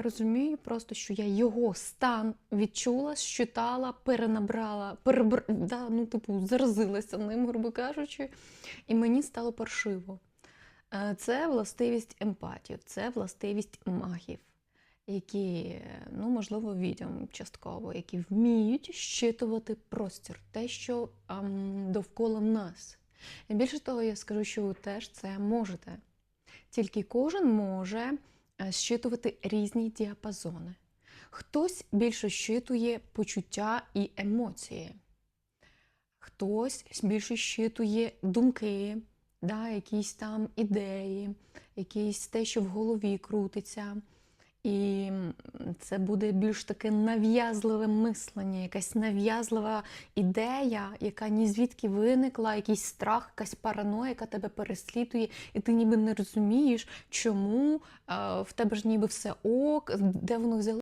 я розумію просто, що я його стан відчула, щитала, перенабрала, перебр... да, ну, типу, заразилася ним, грубо кажучи, і мені стало паршиво. Е, Це властивість емпатів, це властивість магів, які, ну, можливо, відьом частково, які вміють щитувати простір, те, що ам, довкола нас. І більше того, я скажу, що ви теж це можете. Тільки кожен може щитувати різні діапазони. Хтось більше щитує почуття і емоції, хтось більше щитує думки, да, якісь там ідеї, якісь те, що в голові крутиться. І це буде більш таке нав'язливе мислення, якась нав'язлива ідея, яка ні звідки виникла, якийсь страх, якась параноя, яка тебе переслідує, і ти ніби не розумієш, чому е, в тебе ж ніби все ок, де воно взяло.